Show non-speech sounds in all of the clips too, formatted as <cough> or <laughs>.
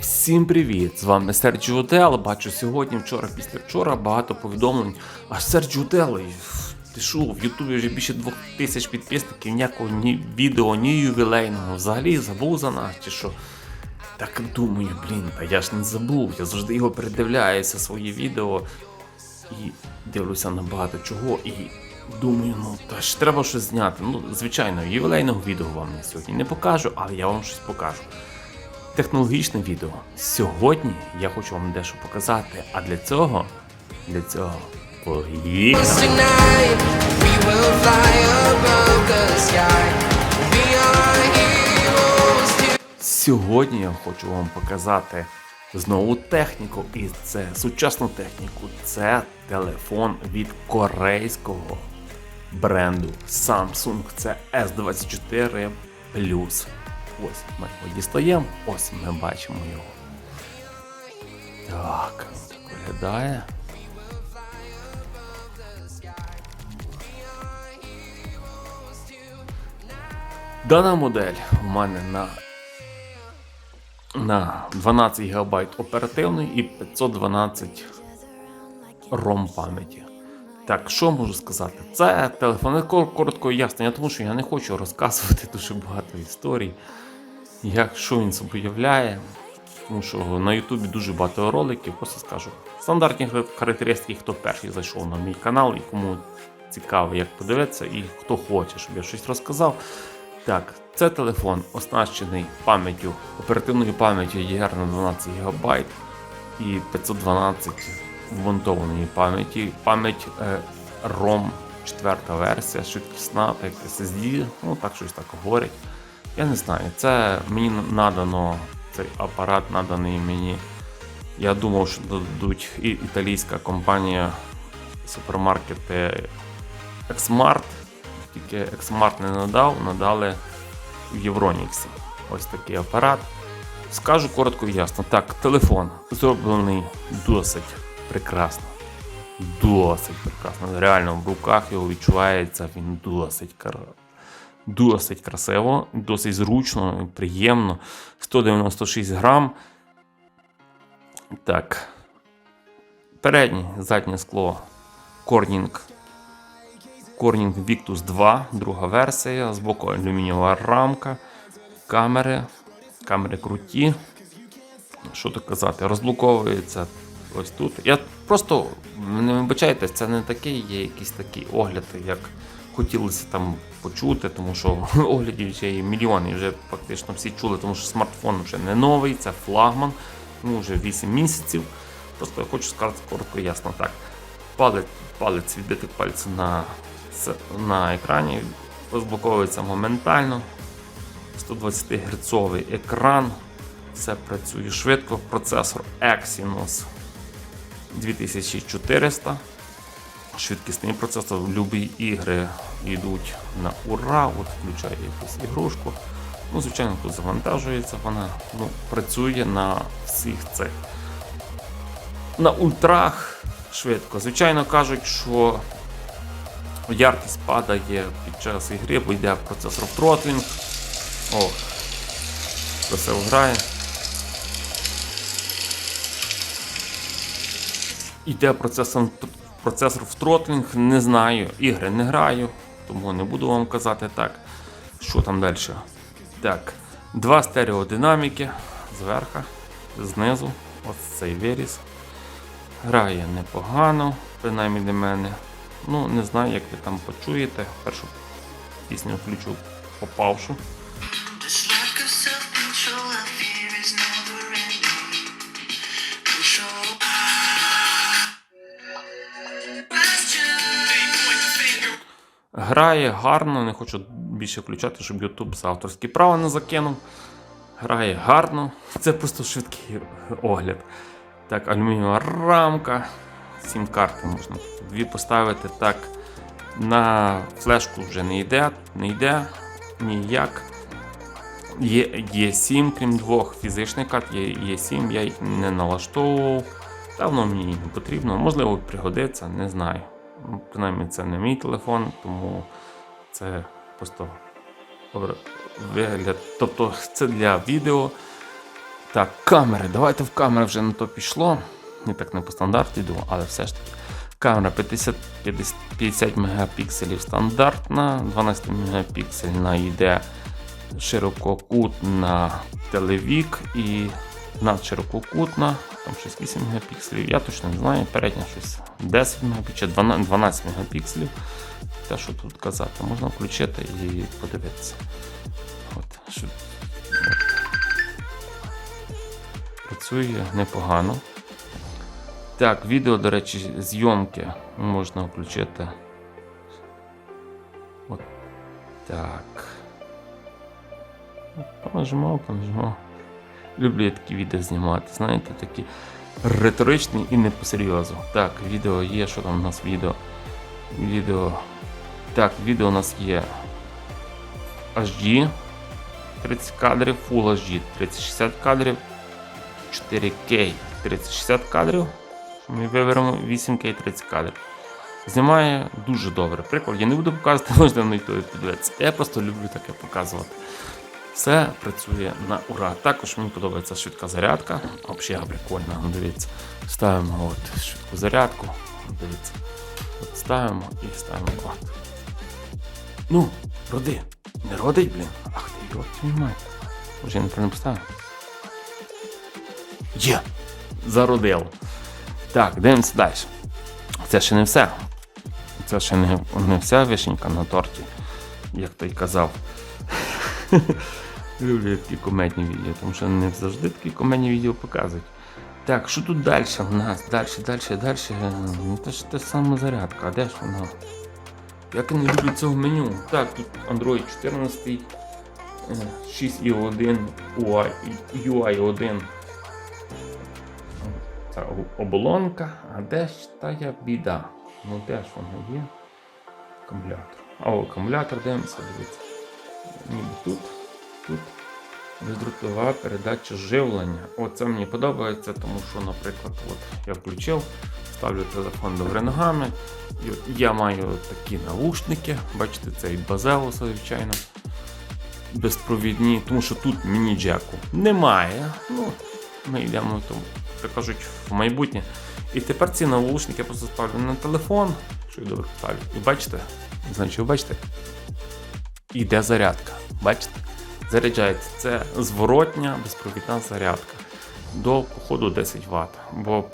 Всім привіт! З вами Серджіо Дел. Бачу сьогодні, вчора, після вчора багато повідомлень. А Серджіо Дел, ти що, в Ютубі вже більше двох тисяч підписників, ніякого ні відео, ні ювілейного. Взагалі забув за нас чи що. Так думаю, блін, та я ж не забув. Я завжди його передивляюся, свої відео і дивлюся на багато чого. І думаю, ну та ж треба щось зняти. Ну, звичайно, ювілейного відео вам я сьогодні не покажу, але я вам щось покажу. Технологічне відео. Сьогодні я хочу вам дещо показати. А для цього, для цього, поїхали! Сьогодні я хочу вам показати знову техніку, і це сучасну техніку. Це телефон від корейського бренду Samsung. Це S24 Plus. Ось ми дістаємо, ось ми бачимо його. Так, так виглядає. Дана модель у мене на на 12 ГБ оперативної і 512 ром пам'яті. Так, що можу сказати? Це телефонне кор- коротко і ясно, тому що я не хочу розказувати <laughs> дуже багато історій, як що він собі являє. Тому що на Ютубі дуже багато роликів, просто скажу. Стандартні характеристики, хто перший зайшов на мій канал і кому цікаво, як подивитися, і хто хоче, щоб я щось розказав. Так, це телефон оснащений пам'яттю, оперативною пам'яттю ER на 12 ГБ і 512 вмонтованої пам'яті. Пам'ять е, ROM 4 версія, швидкісна, як SSD, ну так щось так говорять. Я не знаю, це мені надано, цей апарат наданий мені. Я думав, що дадуть і італійська компанія супермаркети Exmart, тільки Exmart не надав, надали в Євроніксі. Ось такий апарат. Скажу коротко і ясно. Так, телефон зроблений досить прекрасно. Досить прекрасно. Реально в руках його відчувається він досить кар... досить красиво, досить зручно, приємно. 196 грам. Так. Переднє заднє скло Corning Corning Victus 2, друга версія, збоку алюмінієва рамка, камери, камери круті. Що тут казати, розблоковується ось тут. Я просто не вибачайте, це не такий, є якийсь такий огляд, як хотілося там почути, тому що <laughs> оглядів вже є мільйони, і вже фактично всі чули, тому що смартфон вже не новий, це флагман, ну вже 8 місяців. Просто я хочу сказати коротко ясно так. Палець, палець відбиток пальця на на екрані розблоковується моментально. 120 Гц екран. Все працює швидко. Процесор Exynos 2400. Швидкісний процесор, любі ігри йдуть на ура, от включає якусь ігрушку. Ну, звичайно, тут завантажується вона, ну, працює на всіх цих. На ультрах швидко. Звичайно кажуть, що Яркість падає під час ігри, бо йде процесор тротлінг. О, все грає. Йде процесор, процесор в тротлінг, не знаю, ігри не граю, тому не буду вам казати так. Що там далі? Так, два стереодинаміки зверху, знизу, ось цей виріс. Грає непогано, принаймні для мене. Ну, не знаю, як ви там почуєте. Першу пісню включу попавшу. This Грає гарно, не хочу більше включати, щоб YouTube за авторські права не закинув. Грає гарно. Це просто швидкий огляд. Так, алюмінієва рамка. Сім карти можна дві поставити. Так, на флешку вже не йде, не йде ніяк. Є, є 7, крім двох фізичних карт, є, є 7, я їх не налаштовував. Давно мені не потрібно, можливо, пригодиться, не знаю. Ну, Принаймні, це не мій телефон, тому це просто вигляд. Тобто це для відео. Так, камери. Давайте в камери вже на то пішло. Не так не по стандарту йду, але все ж таки. Камера 50, 50, 50 мегапікселів стандартна, 12 мегапіксельна йде ширококутна телевік і надширококутна, там щось 8 мегапікселів. Я точно не знаю, передня щось 10 мегапікселів, чи 12 12 мегапікселів. Те, що тут казати, можна включити і подивитися. От, що... Працює непогано. Так, відео, до речі, зйомки можна включити. От так. Понажимав, понажимав. Люблю я такі відео знімати, знаєте, такі риторичні і не по серйозу. Так, відео є, що там у нас відео? Відео. Так, відео у нас є HD 30 кадрів, Full HD 3060 кадрів, 4K 3060 кадрів. Ми виберемо 8К 30 кадрів. Знімає дуже добре. Приклад, я не буду показувати, <laughs> можна на YouTube подивитися. Я просто люблю таке показувати. Все працює на ура. Також мені подобається швидка зарядка. Взагалі прикольно. Ну, Дивіться, ставимо от швидку зарядку. Дивіться. От ставимо і ставимо от. Ну, роди. Не родить, блін. Ах ти його твій. Може я неправильно поставив? Є! Зародило. Так, дивимося далі. Це ще не все. Це ще не, не вся вишенька на торті, як той казав. <laughs> Люблю такі комедні відео, тому що не завжди такі комедні відео показують. Так, що тут далі в нас? Далі, далі, далі. Ну, Це ж те саме зарядка, а де ж вона? Як я не люблю цього меню. Так, тут Android 14, е, 6.1, UI, UI 1. Це о- оболонка, а де ж тая біда? Ну де ж вона є? Акумулятор. А акумулятор дивимося, дивіться. Ніби тут, тут бездротова передача живлення. Оце мені подобається, тому що, наприклад, от я включив, ставлю телефон до ногами. І я маю такі навушники, бачите, це від Базелуса, звичайно. Безпровідні, тому що тут міні-джеку немає. Ну, ми йдемо то, так кажуть, в майбутнє. І тепер ці навушники я просто ставлю на телефон, що я добре ставлю. І бачите, чи ви бачите, іде зарядка. Бачите? Заряджається. Це зворотня безпровідна зарядка до походу 10 Вт. Бо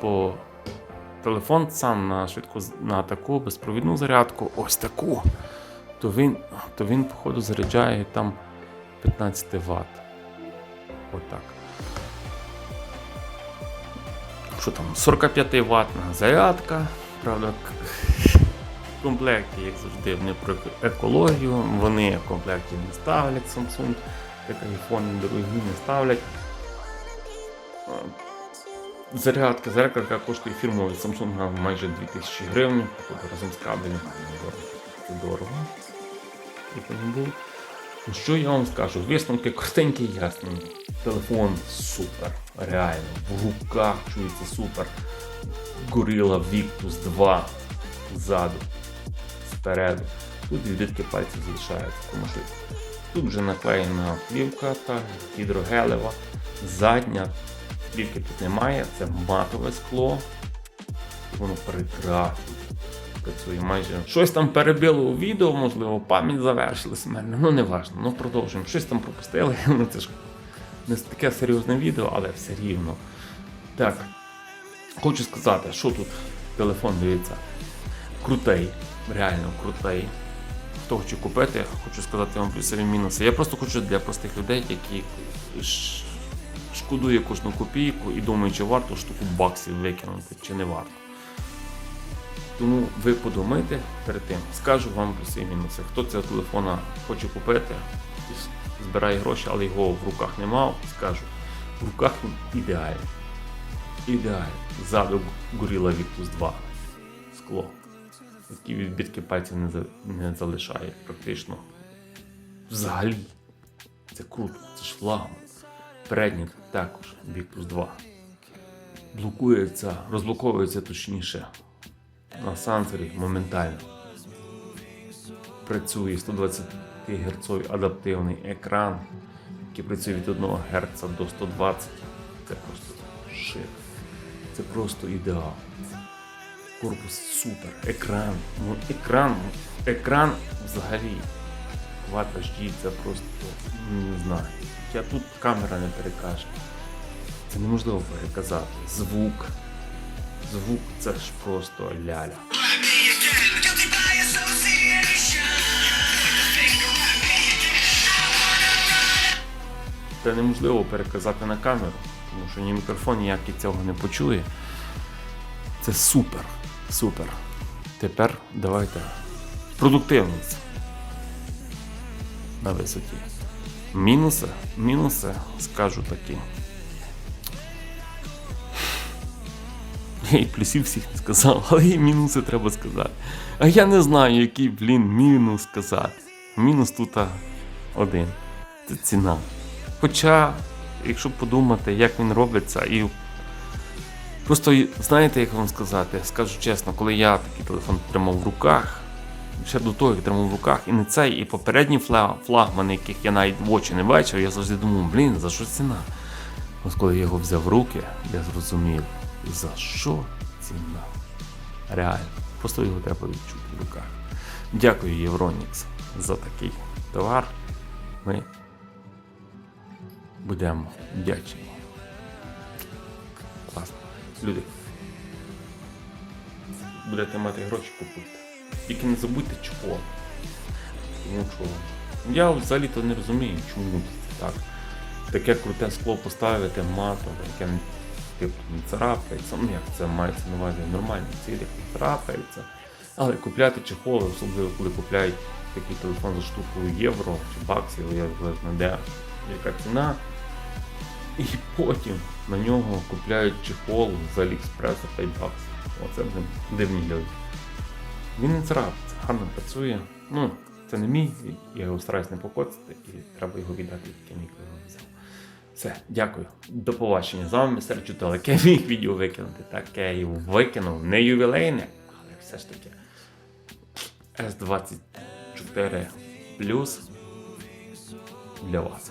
по телефон сам на швидку на таку безпровідну зарядку, ось таку, то він, то він походу заряджає там 15 Вт. Отак. Що там, 45 ватна зарядка, правда, комплекті, як завжди, вони про екологію, вони в комплекті не ставлять Samsung, як iPhone дорогі не ставлять. Зарядка, зарядка, коштує фірмовий Samsung майже 2000 гривень, разом з кабелем. Це дорого. Ну, що я вам скажу? Висновки коротенькі і ясні. Телефон супер, реально. В руках чується супер. Gorilla Victus 2 ззаду, спереду. Тут відбитки пальців залишаються, тому що тут вже наклеєна плівка та гідрогелева. Задня плівки тут немає, це матове скло. Воно прекрасно майже. Щось там перебило у відео, можливо, пам'ять завершилась в мене. Ну, не важно. Ну, продовжуємо. Щось там пропустили. <laughs> Ну, це ж не таке серйозне відео, але все рівно. Так. Хочу сказати, що тут телефон дивіться. Крутий, реально крутий. Хто хоче купити, хочу сказати вам плюсові мінуси. Я просто хочу для простих людей, які шкодує кожну копійку і думає, чи варто штуку баксів викинути, чи не варто. Тому ви подумайте перед тим. Скажу вам плюси і мінуси. Хто цього телефона хоче купити, збирає гроші, але його в руках не мав, скажу. В руках він ідеальний. Ідеальний. Ззаду Gorilla Victus 2. Скло. Які відбитки пальців не, за- не залишає практично. Взагалі. Це круто, це ж флагман. Передній також Victus 2. Блокується, розблоковується точніше на сенсорі моментально. Працює 120 Гц адаптивний екран. який працює від 1 Гц до 120. Це просто шик. Це просто ідеал. Корпус супер. Екран. Ну, екран. Екран взагалі. Quad HD це просто ну, не знаю. Я тут камера не перекаже. Це неможливо переказати. Звук. Звук це ж просто ляля. Це неможливо переказати на камеру, тому що ні мікрофон ніякий цього не почує. Це супер. Супер. Тепер давайте. Продуктивність на висоті. Мінуси. Мінуси, скажу такі. Я і плюсів всіх не сказав, <laughs> але і мінуси треба сказати. А я не знаю, який, блін, мінус сказати. Мінус тут один. Це ціна. Хоча, якщо подумати, як він робиться, і просто знаєте, як вам сказати, скажу чесно, коли я такий телефон тримав в руках, ще до того, як тримав в руках, і не цей, і попередні флагмани, яких я навіть в очі не бачив, я завжди думав, блін, за що ціна? Ось коли я його взяв в руки, я зрозумів, за що ціна. Реально. Просто його треба відчути в руках. Дякую, Євронікс, за такий товар. Ми будемо вдячні. Класно. Люди. Будете мати гроші купити. Тільки не забудьте чого. Тому що я взагалі то не розумію, чому це так. Таке круте скло поставити матове, яке не, типу, не царапається. Ну як це мається на увазі нормальні цілі, не царапається. Але купляти чехоли, особливо коли купляють такий телефон за штуку євро чи баксів, я залежно де яка ціна. І потім на нього купляють чехол з Aliexpress за 5 баксів. Оце блин, дивні люди. Він не царапається, гарно працює. Ну, це не мій, я його стараюсь не покоцати, і треба його віддати, яке мій його взяв. Все, дякую. До побачення. З вами Серчу Телеке міг відео викинути. Таке і викинув. Не ювілейне, але все ж таки. S24 Plus для вас.